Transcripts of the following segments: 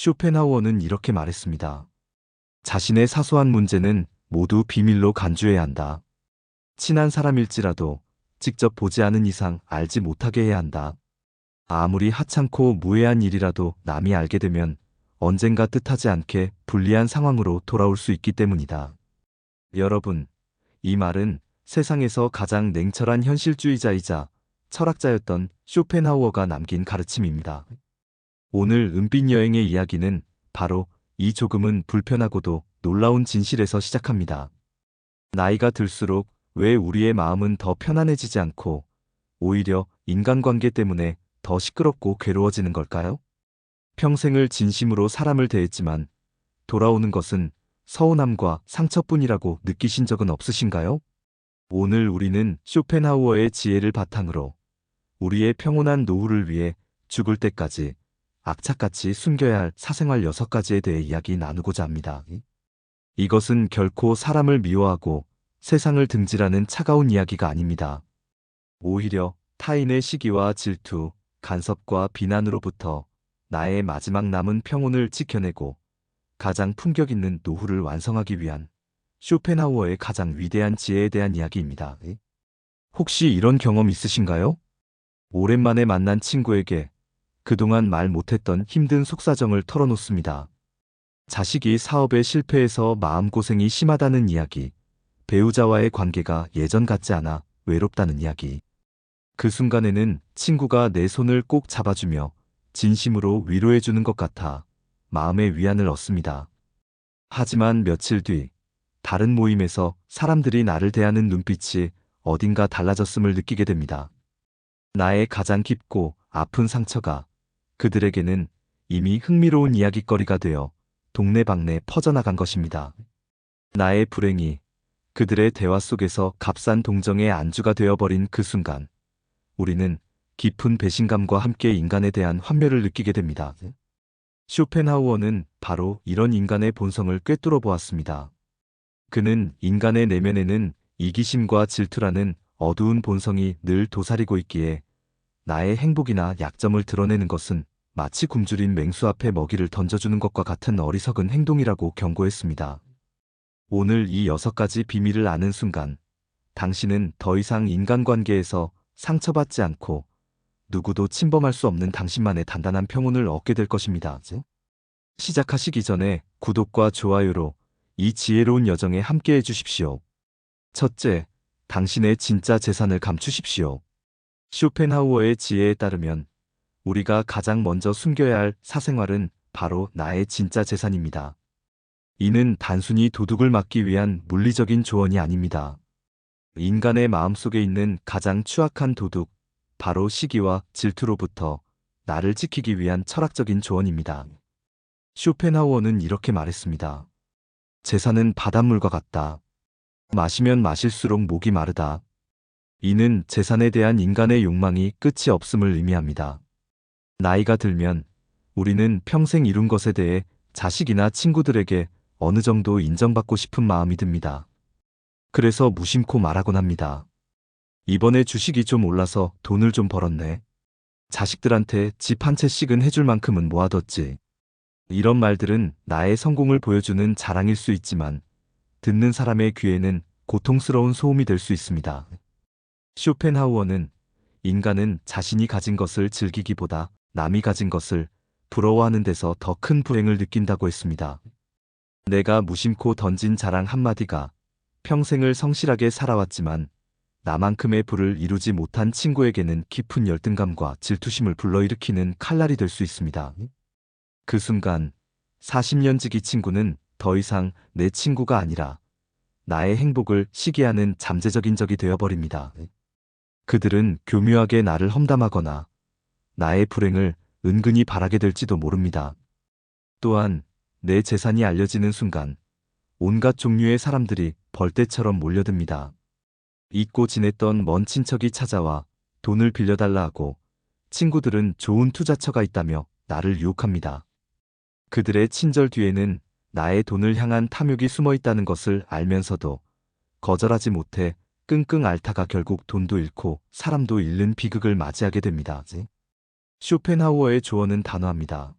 쇼펜하우어는 이렇게 말했습니다. 자신의 사소한 문제는 모두 비밀로 간주해야 한다. 친한 사람일지라도 직접 보지 않은 이상 알지 못하게 해야 한다. 아무리 하찮고 무해한 일이라도 남이 알게 되면 언젠가 뜻하지 않게 불리한 상황으로 돌아올 수 있기 때문이다. 여러분, 이 말은 세상에서 가장 냉철한 현실주의자이자 철학자였던 쇼펜하우어가 남긴 가르침입니다. 오늘 은빛 여행의 이야기는 바로 이 조금은 불편하고도 놀라운 진실에서 시작합니다. 나이가 들수록 왜 우리의 마음은 더 편안해지지 않고 오히려 인간관계 때문에 더 시끄럽고 괴로워지는 걸까요? 평생을 진심으로 사람을 대했지만 돌아오는 것은 서운함과 상처뿐이라고 느끼신 적은 없으신가요? 오늘 우리는 쇼펜하우어의 지혜를 바탕으로 우리의 평온한 노후를 위해 죽을 때까지 악착같이 숨겨야 할 사생활 6가지에 대해 이야기 나누고자 합니다. 이것은 결코 사람을 미워하고 세상을 등지라는 차가운 이야기가 아닙니다. 오히려 타인의 시기와 질투, 간섭과 비난으로부터 나의 마지막 남은 평온을 지켜내고 가장 품격 있는 노후를 완성하기 위한 쇼펜하우어의 가장 위대한 지혜에 대한 이야기입니다. 혹시 이런 경험 있으신가요? 오랜만에 만난 친구에게 그동안 말 못했던 힘든 속사정을 털어놓습니다. 자식이 사업에 실패해서 마음고생이 심하다는 이야기, 배우자와의 관계가 예전 같지 않아 외롭다는 이야기. 그 순간에는 친구가 내 손을 꼭 잡아주며 진심으로 위로해주는 것 같아 마음의 위안을 얻습니다. 하지만 며칠 뒤 다른 모임에서 사람들이 나를 대하는 눈빛이 어딘가 달라졌음을 느끼게 됩니다. 나의 가장 깊고 아픈 상처가 그들에게는 이미 흥미로운 이야기거리가 되어 동네방네 퍼져나간 것입니다. 나의 불행이 그들의 대화 속에서 값싼 동정의 안주가 되어버린 그 순간, 우리는 깊은 배신감과 함께 인간에 대한 환멸을 느끼게 됩니다. 쇼펜하우어는 바로 이런 인간의 본성을 꿰뚫어 보았습니다. 그는 인간의 내면에는 이기심과 질투라는 어두운 본성이 늘 도사리고 있기에 나의 행복이나 약점을 드러내는 것은 마치 굶주린 맹수 앞에 먹이를 던져주는 것과 같은 어리석은 행동이라고 경고했습니다. 오늘 이 여섯 가지 비밀을 아는 순간 당신은 더 이상 인간관계에서 상처받지 않고 누구도 침범할 수 없는 당신만의 단단한 평온을 얻게 될 것입니다. 시작하시기 전에 구독과 좋아요로 이 지혜로운 여정에 함께 해주십시오. 첫째, 당신의 진짜 재산을 감추십시오. 쇼펜하우어의 지혜에 따르면 우리가 가장 먼저 숨겨야 할 사생활은 바로 나의 진짜 재산입니다. 이는 단순히 도둑을 막기 위한 물리적인 조언이 아닙니다. 인간의 마음속에 있는 가장 추악한 도둑, 바로 시기와 질투로부터 나를 지키기 위한 철학적인 조언입니다. 쇼펜하우어는 이렇게 말했습니다. 재산은 바닷물과 같다. 마시면 마실수록 목이 마르다. 이는 재산에 대한 인간의 욕망이 끝이 없음을 의미합니다. 나이가 들면 우리는 평생 이룬 것에 대해 자식이나 친구들에게 어느 정도 인정받고 싶은 마음이 듭니다. 그래서 무심코 말하곤 합니다. 이번에 주식이 좀 올라서 돈을 좀 벌었네. 자식들한테 집 한 채씩은 해줄 만큼은 모아뒀지. 이런 말들은 나의 성공을 보여주는 자랑일 수 있지만 듣는 사람의 귀에는 고통스러운 소음이 될 수 있습니다. 쇼펜하우어는 인간은 자신이 가진 것을 즐기기보다 남이 가진 것을 부러워하는 데서 더 큰 불행을 느낀다고 했습니다. 내가 무심코 던진 자랑 한마디가 평생을 성실하게 살아왔지만 나만큼의 부를 이루지 못한 친구에게는 깊은 열등감과 질투심을 불러일으키는 칼날이 될 수 있습니다. 그 순간 40년 지기 친구는 더 이상 내 친구가 아니라 나의 행복을 시기하는 잠재적인 적이 되어버립니다. 그들은 교묘하게 나를 험담하거나 나의 불행을 은근히 바라게 될지도 모릅니다. 또한 내 재산이 알려지는 순간 온갖 종류의 사람들이 벌떼처럼 몰려듭니다. 잊고 지냈던 먼 친척이 찾아와 돈을 빌려달라 하고 친구들은 좋은 투자처가 있다며 나를 유혹합니다. 그들의 친절 뒤에는 나의 돈을 향한 탐욕이 숨어 있다는 것을 알면서도 거절하지 못해 끙끙 앓다가 결국 돈도 잃고 사람도 잃는 비극을 맞이하게 됩니다. 쇼펜하우어의 조언은 단호합니다.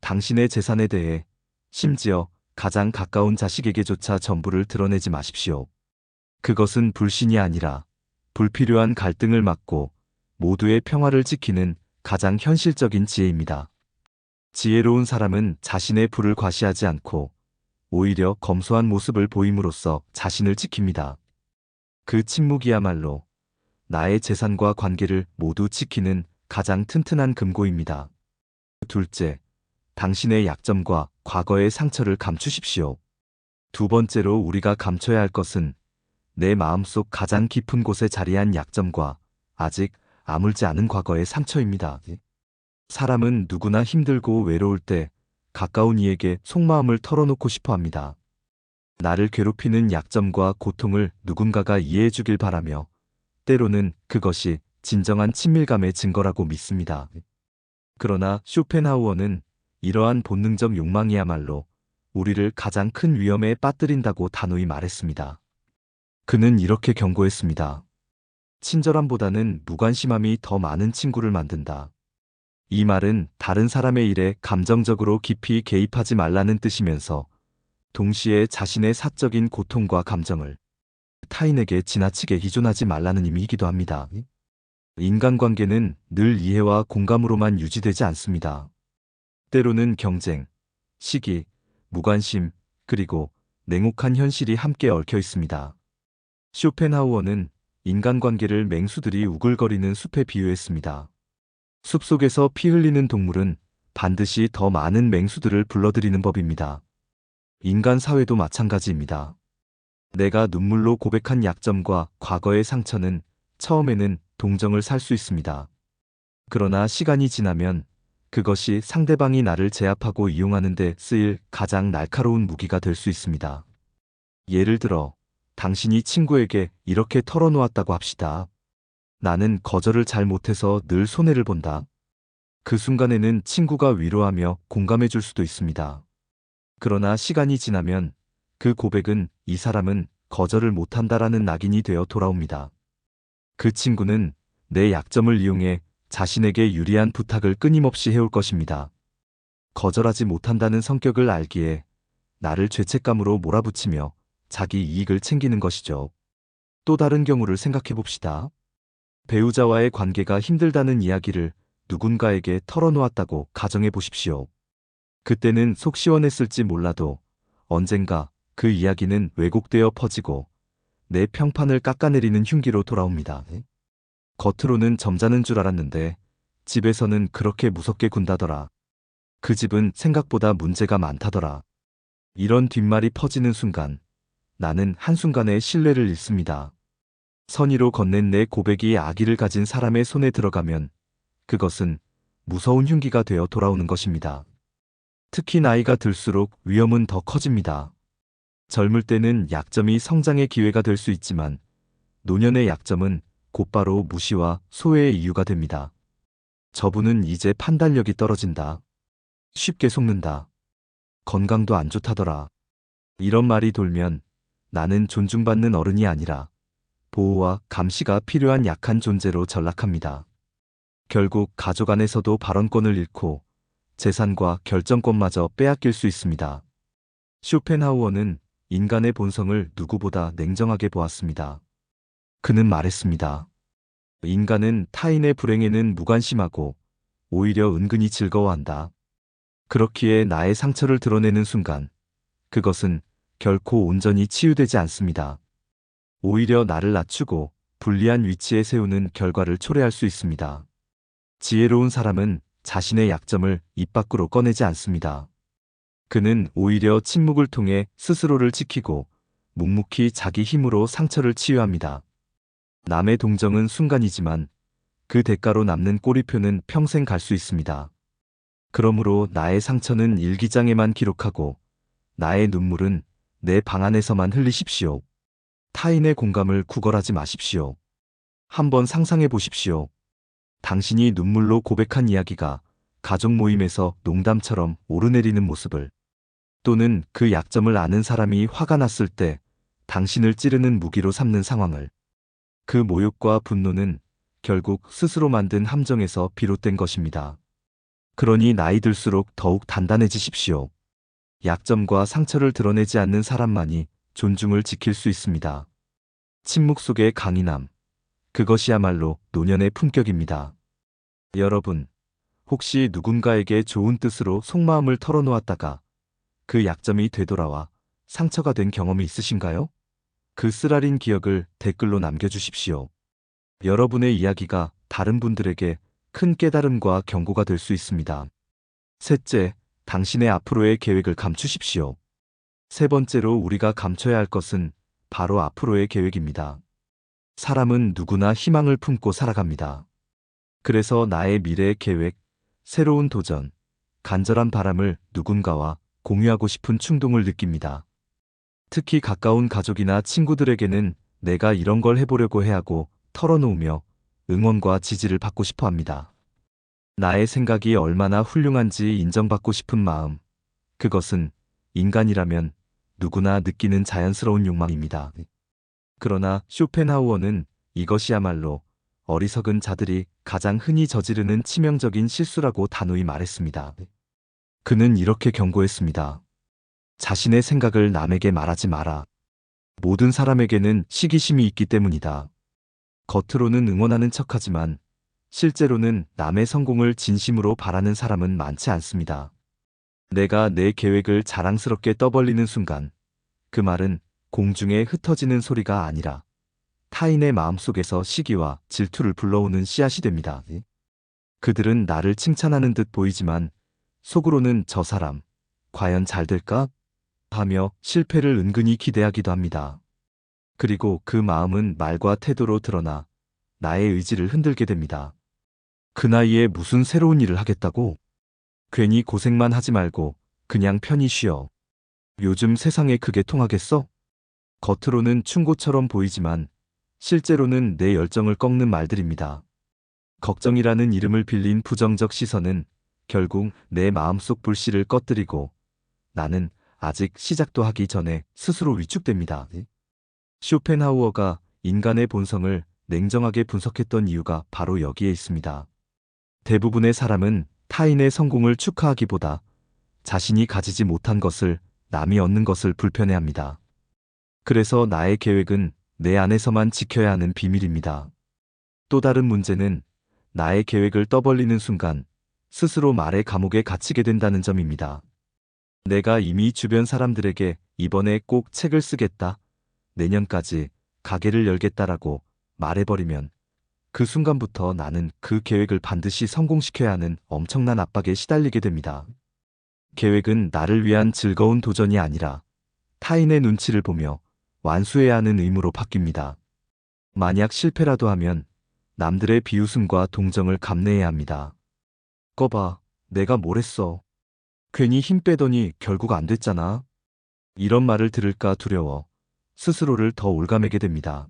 당신의 재산에 대해 심지어 가장 가까운 자식에게조차 전부를 드러내지 마십시오. 그것은 불신이 아니라 불필요한 갈등을 막고 모두의 평화를 지키는 가장 현실적인 지혜입니다. 지혜로운 사람은 자신의 부를 과시하지 않고 오히려 검소한 모습을 보임으로써 자신을 지킵니다. 그 침묵이야말로 나의 재산과 관계를 모두 지키는 가장 튼튼한 금고입니다. 둘째, 당신의 약점과 과거의 상처를 감추십시오. 두 번째로 우리가 감춰야 할 것은 내 마음속 가장 깊은 곳에 자리한 약점과 아직 아물지 않은 과거의 상처입니다. 사람은 누구나 힘들고 외로울 때 가까운 이에게 속마음을 털어놓고 싶어 합니다. 나를 괴롭히는 약점과 고통을 누군가가 이해해 주길 바라며 때로는 그것이 진정한 친밀감의 증거라고 믿습니다. 그러나 쇼펜하우어는 이러한 본능적 욕망이야말로 우리를 가장 큰 위험에 빠뜨린다고 단호히 말했습니다. 그는 이렇게 경고했습니다. 친절함보다는 무관심함이 더 많은 친구를 만든다. 이 말은 다른 사람의 일에 감정적으로 깊이 개입하지 말라는 뜻이면서 동시에 자신의 사적인 고통과 감정을 타인에게 지나치게 희존하지 말라는 의미이기도 합니다. 인간관계는 늘 이해와 공감으로만 유지되지 않습니다. 때로는 경쟁, 시기, 무관심, 그리고 냉혹한 현실이 함께 얽혀 있습니다. 쇼펜하우어는 인간관계를 맹수들이 우글거리는 숲에 비유했습니다. 숲 속에서 피 흘리는 동물은 반드시 더 많은 맹수들을 불러들이는 법입니다. 인간 사회도 마찬가지입니다. 내가 눈물로 고백한 약점과 과거의 상처는 처음에는 동정을 살 수 있습니다. 그러나 시간이 지나면 그것이 상대방이 나를 제압하고 이용하는 데 쓰일 가장 날카로운 무기가 될 수 있습니다. 예를 들어, 당신이 친구에게 이렇게 털어놓았다고 합시다. 나는 거절을 잘 못해서 늘 손해를 본다. 그 순간에는 친구가 위로하며 공감해 줄 수도 있습니다. 그러나 시간이 지나면 그 고백은 이 사람은 거절을 못한다라는 낙인이 되어 돌아옵니다. 그 친구는 내 약점을 이용해 자신에게 유리한 부탁을 끊임없이 해올 것입니다. 거절하지 못한다는 성격을 알기에 나를 죄책감으로 몰아붙이며 자기 이익을 챙기는 것이죠. 또 다른 경우를 생각해 봅시다. 배우자와의 관계가 힘들다는 이야기를 누군가에게 털어놓았다고 가정해 보십시오. 그때는 속 시원했을지 몰라도 언젠가 그 이야기는 왜곡되어 퍼지고 내 평판을 깎아내리는 흉기로 돌아옵니다. 겉으로는 점잖은 줄 알았는데 집에서는 그렇게 무섭게 군다더라. 그 집은 생각보다 문제가 많다더라. 이런 뒷말이 퍼지는 순간 나는 한순간에 신뢰를 잃습니다. 선의로 건넨 내 고백이 아기를 가진 사람의 손에 들어가면 그것은 무서운 흉기가 되어 돌아오는 것입니다. 특히 나이가 들수록 위험은 더 커집니다. 젊을 때는 약점이 성장의 기회가 될 수 있지만 노년의 약점은 곧바로 무시와 소외의 이유가 됩니다. 저분은 이제 판단력이 떨어진다. 쉽게 속는다. 건강도 안 좋다더라. 이런 말이 돌면 나는 존중받는 어른이 아니라 보호와 감시가 필요한 약한 존재로 전락합니다. 결국 가족 안에서도 발언권을 잃고 재산과 결정권마저 빼앗길 수 있습니다. 쇼펜하우어는 인간의 본성을 누구보다 냉정하게 보았습니다. 그는 말했습니다. 인간은 타인의 불행에는 무관심하고 오히려 은근히 즐거워한다. 그렇기에 나의 상처를 드러내는 순간 그것은 결코 온전히 치유되지 않습니다. 오히려 나를 낮추고 불리한 위치에 세우는 결과를 초래할 수 있습니다. 지혜로운 사람은 자신의 약점을 입 밖으로 꺼내지 않습니다. 그는 오히려 침묵을 통해 스스로를 지키고 묵묵히 자기 힘으로 상처를 치유합니다. 남의 동정은 순간이지만 그 대가로 남는 꼬리표는 평생 갈 수 있습니다. 그러므로 나의 상처는 일기장에만 기록하고 나의 눈물은 내 방 안에서만 흘리십시오. 타인의 공감을 구걸하지 마십시오. 한번 상상해 보십시오. 당신이 눈물로 고백한 이야기가 가족 모임에서 농담처럼 오르내리는 모습을 또는 그 약점을 아는 사람이 화가 났을 때 당신을 찌르는 무기로 삼는 상황을 그 모욕과 분노는 결국 스스로 만든 함정에서 비롯된 것입니다. 그러니 나이 들수록 더욱 단단해지십시오. 약점과 상처를 드러내지 않는 사람만이 존중을 지킬 수 있습니다. 침묵 속의 강인함. 그것이야말로 노년의 품격입니다. 여러분, 혹시 누군가에게 좋은 뜻으로 속마음을 털어놓았다가 그 약점이 되돌아와 상처가 된 경험이 있으신가요? 그 쓰라린 기억을 댓글로 남겨주십시오. 여러분의 이야기가 다른 분들에게 큰 깨달음과 경고가 될 수 있습니다. 셋째, 당신의 앞으로의 계획을 감추십시오. 세 번째로 우리가 감춰야 할 것은 바로 앞으로의 계획입니다. 사람은 누구나 희망을 품고 살아갑니다. 그래서 나의 미래의 계획, 새로운 도전, 간절한 바람을 누군가와 공유하고 싶은 충동을 느낍니다. 특히 가까운 가족이나 친구들에게는 내가 이런 걸 해보려고 해 하고 털어놓으며 응원과 지지를 받고 싶어 합니다. 나의 생각이 얼마나 훌륭한지 인정받고 싶은 마음. 그것은 인간이라면 누구나 느끼는 자연스러운 욕망입니다. 그러나 쇼펜하우어는 이것이야말로 어리석은 자들이 가장 흔히 저지르는 치명적인 실수라고 단호히 말했습니다. 그는 이렇게 경고했습니다. 자신의 생각을 남에게 말하지 마라. 모든 사람에게는 시기심이 있기 때문이다. 겉으로는 응원하는 척하지만 실제로는 남의 성공을 진심으로 바라는 사람은 많지 않습니다. 내가 내 계획을 자랑스럽게 떠벌리는 순간 그 말은 공중에 흩어지는 소리가 아니라 타인의 마음속에서 시기와 질투를 불러오는 씨앗이 됩니다. 그들은 나를 칭찬하는 듯 보이지만 속으로는 저 사람 과연 잘 될까? 하며 실패를 은근히 기대하기도 합니다. 그리고 그 마음은 말과 태도로 드러나 나의 의지를 흔들게 됩니다. 그 나이에 무슨 새로운 일을 하겠다고? 괜히 고생만 하지 말고 그냥 편히 쉬어. 요즘 세상에 그게 통하겠어? 겉으로는 충고처럼 보이지만 실제로는 내 열정을 꺾는 말들입니다. 걱정이라는 이름을 빌린 부정적 시선은 결국 내 마음속 불씨를 꺼뜨리고 나는 아직 시작도 하기 전에 스스로 위축됩니다. 쇼펜하우어가 인간의 본성을 냉정하게 분석했던 이유가 바로 여기에 있습니다. 대부분의 사람은 타인의 성공을 축하하기보다 자신이 가지지 못한 것을 남이 얻는 것을 불편해합니다. 그래서 나의 계획은 내 안에서만 지켜야 하는 비밀입니다. 또 다른 문제는 나의 계획을 떠벌리는 순간 스스로 말의 감옥에 갇히게 된다는 점입니다. 내가 이미 주변 사람들에게 이번에 꼭 책을 쓰겠다, 내년까지 가게를 열겠다라고 말해버리면 그 순간부터 나는 그 계획을 반드시 성공시켜야 하는 엄청난 압박에 시달리게 됩니다. 계획은 나를 위한 즐거운 도전이 아니라 타인의 눈치를 보며 완수해야 하는 의무로 바뀝니다. 만약 실패라도 하면 남들의 비웃음과 동정을 감내해야 합니다. 꺼봐, 내가 뭘 했어. 괜히 힘 빼더니 결국 안 됐잖아. 이런 말을 들을까 두려워 스스로를 더 올가매게 됩니다.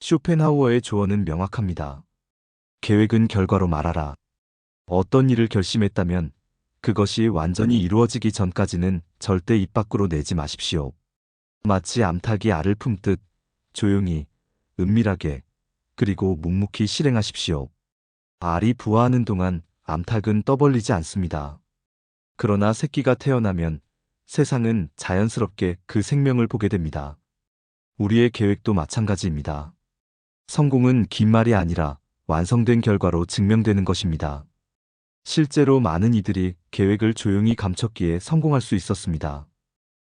쇼펜하우어의 조언은 명확합니다. 계획은 결과로 말하라. 어떤 일을 결심했다면 그것이 완전히 이루어지기 전까지는 절대 입 밖으로 내지 마십시오. 마치 암탉이 알을 품듯 조용히, 은밀하게, 그리고 묵묵히 실행하십시오. 알이 부화하는 동안 암탉은 떠벌리지 않습니다. 그러나 새끼가 태어나면 세상은 자연스럽게 그 생명을 보게 됩니다. 우리의 계획도 마찬가지입니다. 성공은 긴 말이 아니라 완성된 결과로 증명되는 것입니다. 실제로 많은 이들이 계획을 조용히 감췄기에 성공할 수 있었습니다.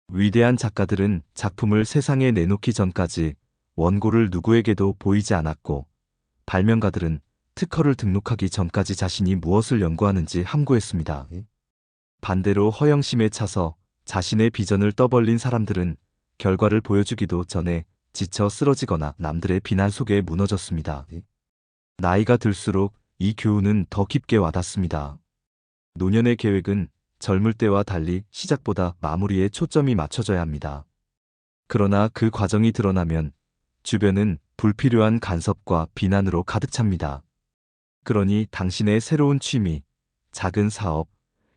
위대한 작가들은 작품을 세상에 내놓기 전까지 원고를 누구에게도 보이지 않았고, 발명가들은 특허를 등록하기 전까지 자신이 무엇을 연구하는지 함구했습니다. 반대로 허영심에 차서 자신의 비전을 떠벌린 사람들은 결과를 보여주기도 전에 지쳐 쓰러지거나 남들의 비난 속에 무너졌습니다. 나이가 들수록 이 교훈은 더 깊게 와닿습니다. 노년의 계획은 젊을 때와 달리 시작보다 마무리에 초점이 맞춰져야 합니다. 그러나 그 과정이 드러나면 주변은 불필요한 간섭과 비난으로 가득 찹니다. 그러니 당신의 새로운 취미, 작은 사업,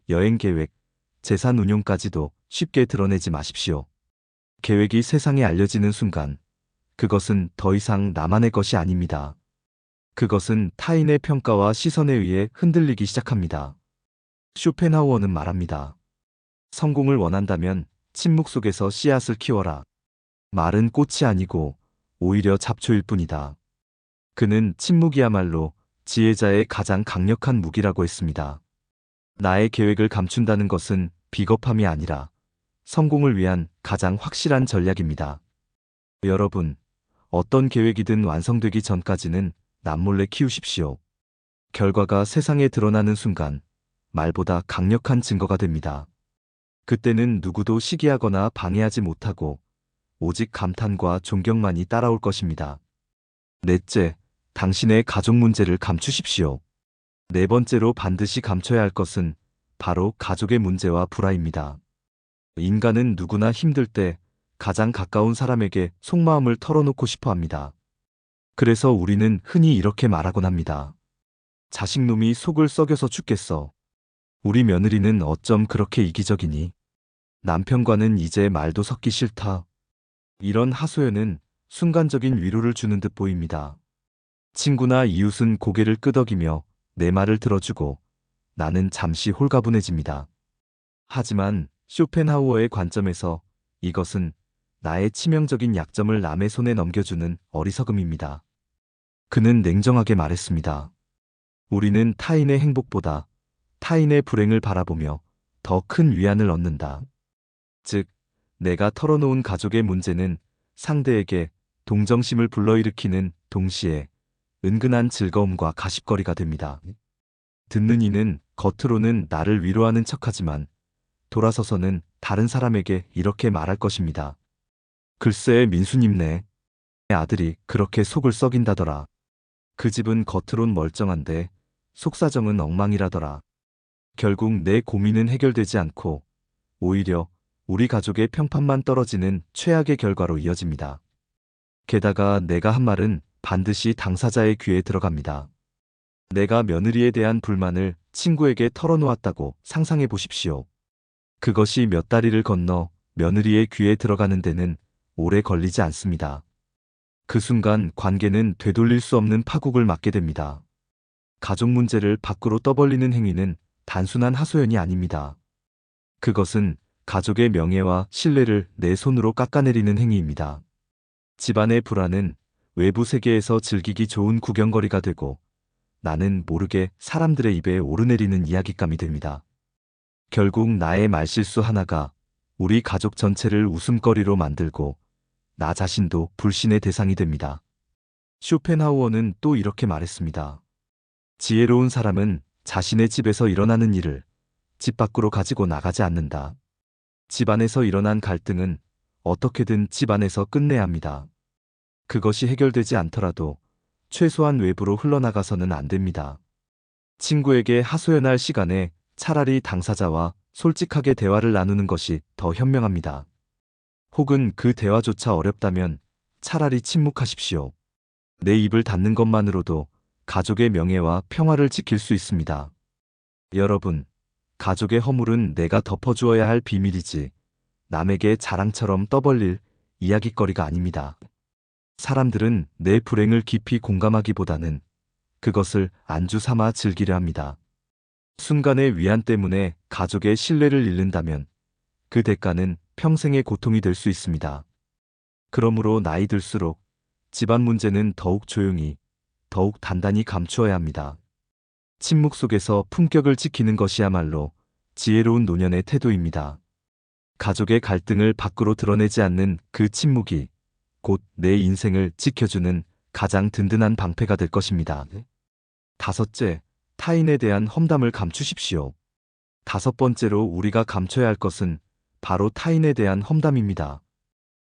여행 계획, 재산 운용까지도 쉽게 드러내지 마십시오. 계획이 세상에 알려지는 순간 그것은 더 이상 나만의 것이 아닙니다. 그것은 타인의 평가와 시선에 의해 흔들리기 시작합니다. 쇼펜하우어는 말합니다. 성공을 원한다면 침묵 속에서 씨앗을 키워라. 말은 꽃이 아니고 오히려 잡초일 뿐이다. 그는 침묵이야말로 지혜자의 가장 강력한 무기라고 했습니다. 나의 계획을 감춘다는 것은 비겁함이 아니라 성공을 위한 가장 확실한 전략입니다. 여러분, 어떤 계획이든 완성되기 전까지는 남몰래 키우십시오. 결과가 세상에 드러나는 순간 말보다 강력한 증거가 됩니다. 그때는 누구도 시기하거나 방해하지 못하고 오직 감탄과 존경만이 따라올 것입니다. 넷째, 당신의 가족 문제를 감추십시오. 네 번째로 반드시 감춰야 할 것은 바로 가족의 문제와 불화입니다. 인간은 누구나 힘들 때 가장 가까운 사람에게 속마음을 털어놓고 싶어 합니다. 그래서 우리는 흔히 이렇게 말하곤 합니다. 자식놈이 속을 썩여서 죽겠어. 우리 며느리는 어쩜 그렇게 이기적이니? 남편과는 이제 말도 섞기 싫다. 이런 하소연은 순간적인 위로를 주는 듯 보입니다. 친구나 이웃은 고개를 끄덕이며 내 말을 들어주고 나는 잠시 홀가분해집니다. 하지만 쇼펜하우어의 관점에서 이것은 나의 치명적인 약점을 남의 손에 넘겨주는 어리석음입니다. 그는 냉정하게 말했습니다. 우리는 타인의 행복보다 타인의 불행을 바라보며 더 큰 위안을 얻는다. 즉, 내가 털어놓은 가족의 문제는 상대에게 동정심을 불러일으키는 동시에 은근한 즐거움과 가십거리가 됩니다. 듣는 이는 겉으로는 나를 위로하는 척하지만 돌아서서는 다른 사람에게 이렇게 말할 것입니다. 글쎄 민수님네 아들이 그렇게 속을 썩인다더라. 그 집은 겉으론 멀쩡한데 속사정은 엉망이라더라. 결국 내 고민은 해결되지 않고 오히려 우리 가족의 평판만 떨어지는 최악의 결과로 이어집니다. 게다가 내가 한 말은 반드시 당사자의 귀에 들어갑니다. 내가 며느리에 대한 불만을 친구에게 털어놓았다고 상상해 보십시오. 그것이 몇 다리를 건너 며느리의 귀에 들어가는 데는 오래 걸리지 않습니다. 그 순간 관계는 되돌릴 수 없는 파국을 맞게 됩니다. 가족 문제를 밖으로 떠벌리는 행위는 단순한 하소연이 아닙니다. 그것은 가족의 명예와 신뢰를 내 손으로 깎아내리는 행위입니다. 집안의 불안은 외부 세계에서 즐기기 좋은 구경거리가 되고 나는 모르게 사람들의 입에 오르내리는 이야깃감이 됩니다. 결국 나의 말실수 하나가 우리 가족 전체를 웃음거리로 만들고 나 자신도 불신의 대상이 됩니다. 쇼펜하우어는 또 이렇게 말했습니다. 지혜로운 사람은 자신의 집에서 일어나는 일을 집 밖으로 가지고 나가지 않는다. 집 안에서 일어난 갈등은 어떻게든 집 안에서 끝내야 합니다. 그것이 해결되지 않더라도 최소한 외부로 흘러나가서는 안 됩니다. 친구에게 하소연할 시간에 차라리 당사자와 솔직하게 대화를 나누는 것이 더 현명합니다. 혹은 그 대화조차 어렵다면 차라리 침묵하십시오. 내 입을 닫는 것만으로도 가족의 명예와 평화를 지킬 수 있습니다. 여러분, 가족의 허물은 내가 덮어주어야 할 비밀이지 남에게 자랑처럼 떠벌릴 이야깃거리가 아닙니다. 사람들은 내 불행을 깊이 공감하기보다는 그것을 안주 삼아 즐기려 합니다. 순간의 위안 때문에 가족의 신뢰를 잃는다면 그 대가는 평생의 고통이 될 수 있습니다. 그러므로 나이 들수록 집안 문제는 더욱 조용히, 더욱 단단히 감추어야 합니다. 침묵 속에서 품격을 지키는 것이야말로 지혜로운 노년의 태도입니다. 가족의 갈등을 밖으로 드러내지 않는 그 침묵이 곧 내 인생을 지켜주는 가장 든든한 방패가 될 것입니다. 다섯째, 타인에 대한 험담을 감추십시오. 다섯 번째로 우리가 감춰야 할 것은 바로 타인에 대한 험담입니다.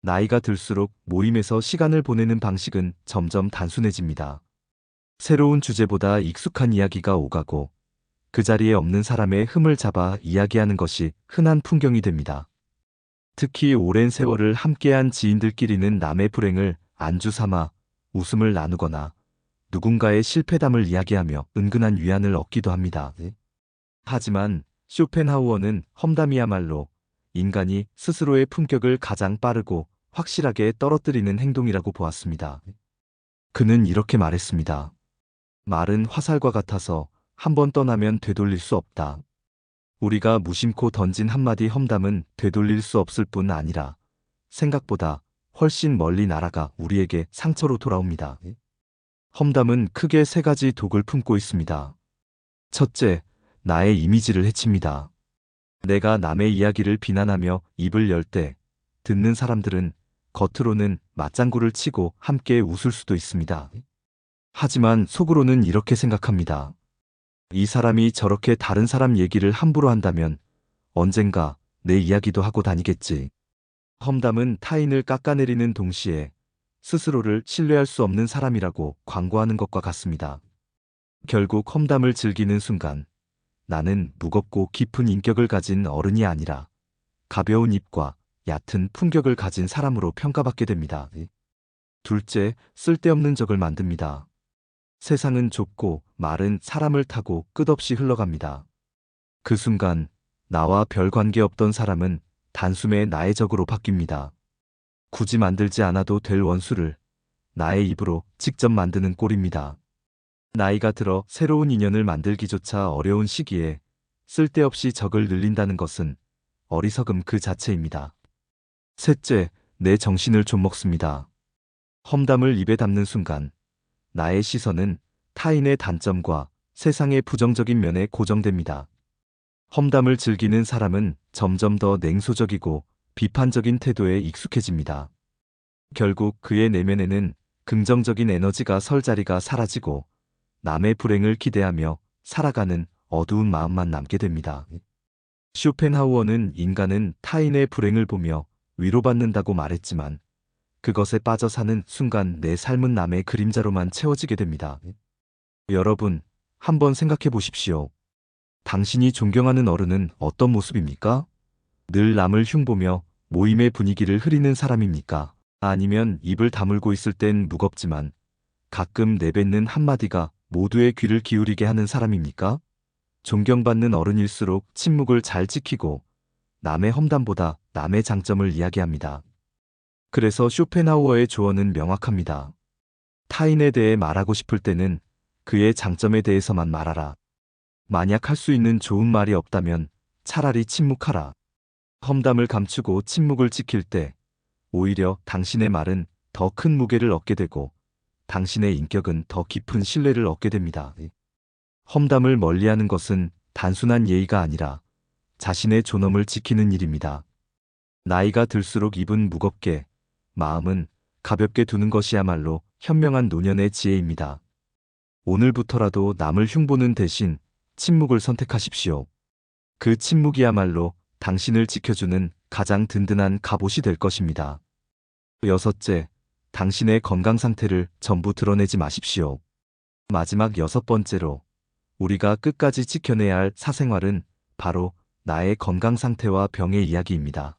나이가 들수록 모임에서 시간을 보내는 방식은 점점 단순해집니다. 새로운 주제보다 익숙한 이야기가 오가고 그 자리에 없는 사람의 흠을 잡아 이야기하는 것이 흔한 풍경이 됩니다. 특히 오랜 세월을 함께한 지인들끼리는 남의 불행을 안주 삼아 웃음을 나누거나 누군가의 실패담을 이야기하며 은근한 위안을 얻기도 합니다. 하지만 쇼펜하우어는 험담이야말로 인간이 스스로의 품격을 가장 빠르고 확실하게 떨어뜨리는 행동이라고 보았습니다. 그는 이렇게 말했습니다. 말은 화살과 같아서 한 번 떠나면 되돌릴 수 없다. 우리가 무심코 던진 한마디 험담은 되돌릴 수 없을 뿐 아니라 생각보다 훨씬 멀리 날아가 우리에게 상처로 돌아옵니다. 험담은 크게 세 가지 독을 품고 있습니다. 첫째, 나의 이미지를 해칩니다. 내가 남의 이야기를 비난하며 입을 열 때 듣는 사람들은 겉으로는 맞장구를 치고 함께 웃을 수도 있습니다. 하지만 속으로는 이렇게 생각합니다. 이 사람이 저렇게 다른 사람 얘기를 함부로 한다면 언젠가 내 이야기도 하고 다니겠지. 험담은 타인을 깎아내리는 동시에 스스로를 신뢰할 수 없는 사람이라고 광고하는 것과 같습니다. 결국 험담을 즐기는 순간 나는 무겁고 깊은 인격을 가진 어른이 아니라 가벼운 입과 얕은 품격을 가진 사람으로 평가받게 됩니다. 둘째, 쓸데없는 적을 만듭니다. 세상은 좁고 말은 사람을 타고 끝없이 흘러갑니다. 그 순간 나와 별 관계 없던 사람은 단숨에 나의 적으로 바뀝니다. 굳이 만들지 않아도 될 원수를 나의 입으로 직접 만드는 꼴입니다. 나이가 들어 새로운 인연을 만들기조차 어려운 시기에 쓸데없이 적을 늘린다는 것은 어리석음 그 자체입니다. 셋째, 내 정신을 좀 먹습니다. 험담을 입에 담는 순간 나의 시선은 타인의 단점과 세상의 부정적인 면에 고정됩니다. 험담을 즐기는 사람은 점점 더 냉소적이고 비판적인 태도에 익숙해집니다. 결국 그의 내면에는 긍정적인 에너지가 설 자리가 사라지고 남의 불행을 기대하며 살아가는 어두운 마음만 남게 됩니다. 쇼펜하우어는 인간은 타인의 불행을 보며 위로받는다고 말했지만 그것에 빠져 사는 순간 내 삶은 남의 그림자로만 채워지게 됩니다. 여러분, 한번 생각해 보십시오. 당신이 존경하는 어른은 어떤 모습입니까? 늘 남을 흉보며 모임의 분위기를 흐리는 사람입니까? 아니면 입을 다물고 있을 땐 무겁지만 가끔 내뱉는 한마디가 모두의 귀를 기울이게 하는 사람입니까? 존경받는 어른일수록 침묵을 잘 지키고 남의 험담보다 남의 장점을 이야기합니다. 그래서 쇼펜하우어의 조언은 명확합니다. 타인에 대해 말하고 싶을 때는 그의 장점에 대해서만 말하라. 만약 할 수 있는 좋은 말이 없다면 차라리 침묵하라. 험담을 감추고 침묵을 지킬 때 오히려 당신의 말은 더 큰 무게를 얻게 되고 당신의 인격은 더 깊은 신뢰를 얻게 됩니다. 험담을 멀리하는 것은 단순한 예의가 아니라 자신의 존엄을 지키는 일입니다. 나이가 들수록 입은 무겁게, 마음은 가볍게 두는 것이야말로 현명한 노년의 지혜입니다. 오늘부터라도 남을 흉보는 대신 침묵을 선택하십시오. 그 침묵이야말로 당신을 지켜주는 가장 든든한 갑옷이 될 것입니다. 여섯째, 당신의 건강 상태를 전부 드러내지 마십시오. 마지막 여섯 번째로 우리가 끝까지 지켜내야 할 사생활은 바로 나의 건강 상태와 병의 이야기입니다.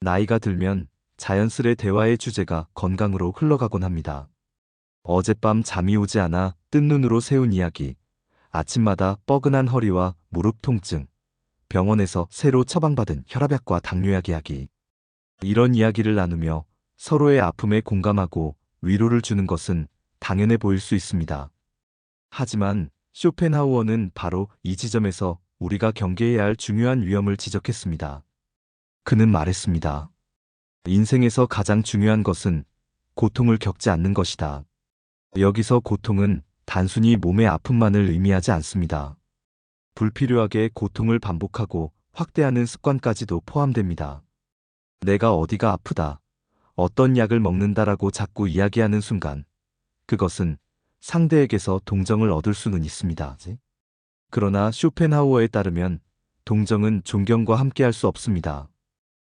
나이가 들면 자연스레 대화의 주제가 건강으로 흘러가곤 합니다. 어젯밤 잠이 오지 않아 뜬 눈으로 세운 이야기, 아침마다 뻐근한 허리와 무릎 통증, 병원에서 새로 처방받은 혈압약과 당뇨약 이야기. 이런 이야기를 나누며 서로의 아픔에 공감하고 위로를 주는 것은 당연해 보일 수 있습니다. 하지만 쇼펜하우어는 바로 이 지점에서 우리가 경계해야 할 중요한 위험을 지적했습니다. 그는 말했습니다. 인생에서 가장 중요한 것은 고통을 겪지 않는 것이다. 여기서 고통은 단순히 몸의 아픔만을 의미하지 않습니다. 불필요하게 고통을 반복하고 확대하는 습관까지도 포함됩니다. 내가 어디가 아프다, 어떤 약을 먹는다라고 자꾸 이야기하는 순간, 그것은 상대에게서 동정을 얻을 수는 있습니다. 그러나 쇼펜하우어에 따르면 동정은 존경과 함께할 수 없습니다.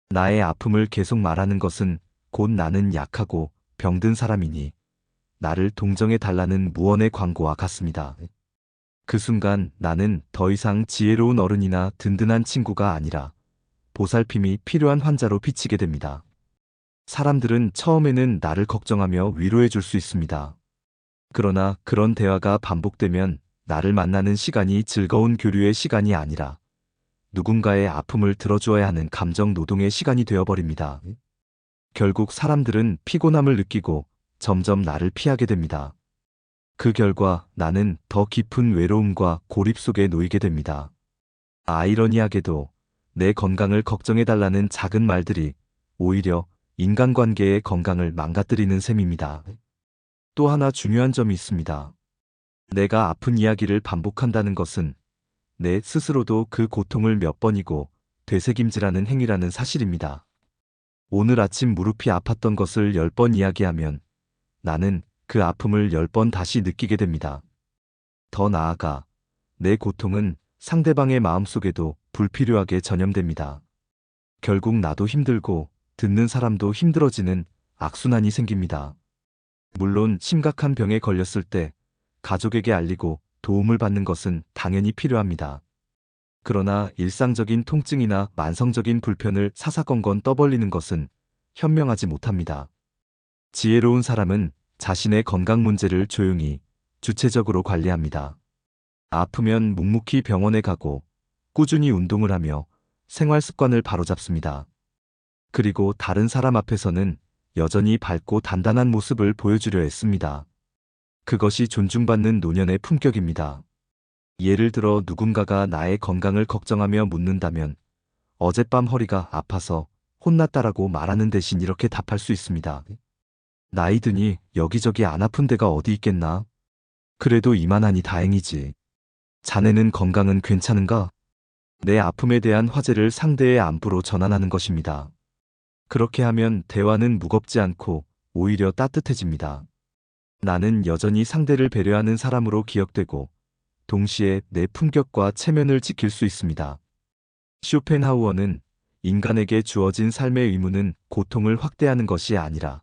나의 아픔을 계속 말하는 것은 곧 나는 약하고 병든 사람이니 나를 동정해 달라는 무언의 광고와 같습니다. 그 순간 나는 더 이상 지혜로운 어른이나 든든한 친구가 아니라 보살핌이 필요한 환자로 비치게 됩니다. 사람들은 처음에는 나를 걱정하며 위로해 줄 수 있습니다. 그러나 그런 대화가 반복되면 나를 만나는 시간이 즐거운 교류의 시간이 아니라 누군가의 아픔을 들어주어야 하는 감정 노동의 시간이 되어버립니다. 결국 사람들은 피곤함을 느끼고 점점 나를 피하게 됩니다. 그 결과 나는 더 깊은 외로움과 고립 속에 놓이게 됩니다. 아이러니하게도 내 건강을 걱정해달라는 작은 말들이 오히려 인간관계의 건강을 망가뜨리는 셈입니다. 또 하나 중요한 점이 있습니다. 내가 아픈 이야기를 반복한다는 것은 내 스스로도 그 고통을 몇 번이고 되새김질하는 행위라는 사실입니다. 오늘 아침 무릎이 아팠던 것을 10번 이야기하면 나는 그 아픔을 10번 다시 느끼게 됩니다. 더 나아가 내 고통은 상대방의 마음속에도 불필요하게 전염됩니다. 결국 나도 힘들고 듣는 사람도 힘들어지는 악순환이 생깁니다. 물론 심각한 병에 걸렸을 때 가족에게 알리고 도움을 받는 것은 당연히 필요합니다. 그러나 일상적인 통증이나 만성적인 불편을 사사건건 떠벌리는 것은 현명하지 못합니다. 지혜로운 사람은 자신의 건강 문제를 조용히 주체적으로 관리합니다. 아프면 묵묵히 병원에 가고 꾸준히 운동을 하며 생활 습관을 바로잡습니다. 그리고 다른 사람 앞에서는 여전히 밝고 단단한 모습을 보여주려 했습니다. 그것이 존중받는 노년의 품격입니다. 예를 들어 누군가가 나의 건강을 걱정하며 묻는다면 어젯밤 허리가 아파서 혼났다라고 말하는 대신 이렇게 답할 수 있습니다. 나이 드니 여기저기 안 아픈 데가 어디 있겠나? 그래도 이만하니 다행이지. 자네는 건강은 괜찮은가? 내 아픔에 대한 화제를 상대의 안부로 전환하는 것입니다. 그렇게 하면 대화는 무겁지 않고 오히려 따뜻해집니다. 나는 여전히 상대를 배려하는 사람으로 기억되고 동시에 내 품격과 체면을 지킬 수 있습니다. 쇼펜하우어는 인간에게 주어진 삶의 의무는 고통을 확대하는 것이 아니라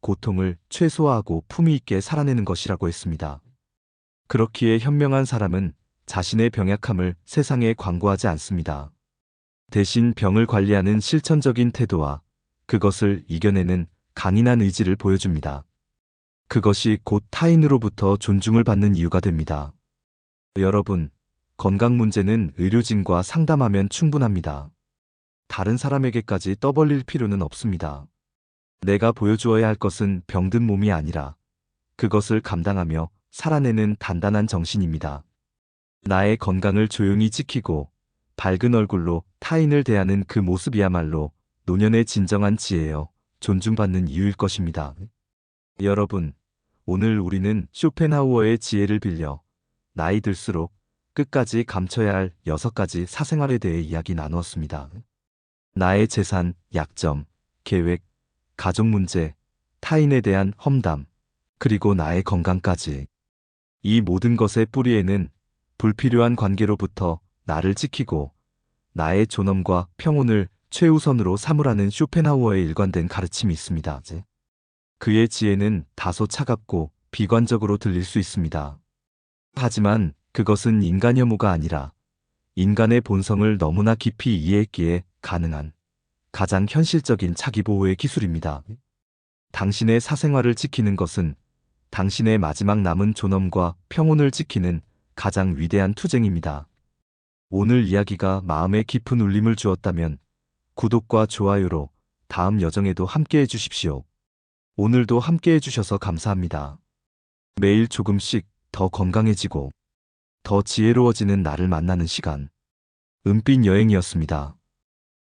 고통을 최소화하고 품위 있게 살아내는 것이라고 했습니다. 그렇기에 현명한 사람은 자신의 병약함을 세상에 광고하지 않습니다. 대신 병을 관리하는 실천적인 태도와 그것을 이겨내는 강인한 의지를 보여줍니다. 그것이 곧 타인으로부터 존중을 받는 이유가 됩니다. 여러분, 건강 문제는 의료진과 상담하면 충분합니다. 다른 사람에게까지 떠벌릴 필요는 없습니다. 내가 보여주어야 할 것은 병든 몸이 아니라 그것을 감당하며 살아내는 단단한 정신입니다. 나의 건강을 조용히 지키고 밝은 얼굴로 타인을 대하는 그 모습이야말로 노년의 진정한 지혜여 존중받는 이유일 것입니다. 여러분, 오늘 우리는 쇼펜하우어의 지혜를 빌려 나이 들수록 끝까지 감춰야 할 여섯 가지 사생활에 대해 이야기 나누었습니다. 나의 재산, 약점, 계획, 가족 문제, 타인에 대한 험담, 그리고 나의 건강까지. 이 모든 것의 뿌리에는 불필요한 관계로부터 나를 지키고 나의 존엄과 평온을 최우선으로 삼으라는 쇼펜하우어의 일관된 가르침이 있습니다. 그의 지혜는 다소 차갑고 비관적으로 들릴 수 있습니다. 하지만 그것은 인간 혐오가 아니라 인간의 본성을 너무나 깊이 이해했기에 가능한 가장 현실적인 자기보호의 기술입니다. 당신의 사생활을 지키는 것은 당신의 마지막 남은 존엄과 평온을 지키는 가장 위대한 투쟁입니다. 오늘 이야기가 마음에 깊은 울림을 주었다면 구독과 좋아요로 다음 여정에도 함께 해 주십시오. 오늘도 함께 해주셔서 감사합니다. 매일 조금씩 더 건강해지고 더 지혜로워지는 나를 만나는 시간. 은빛 여행이었습니다.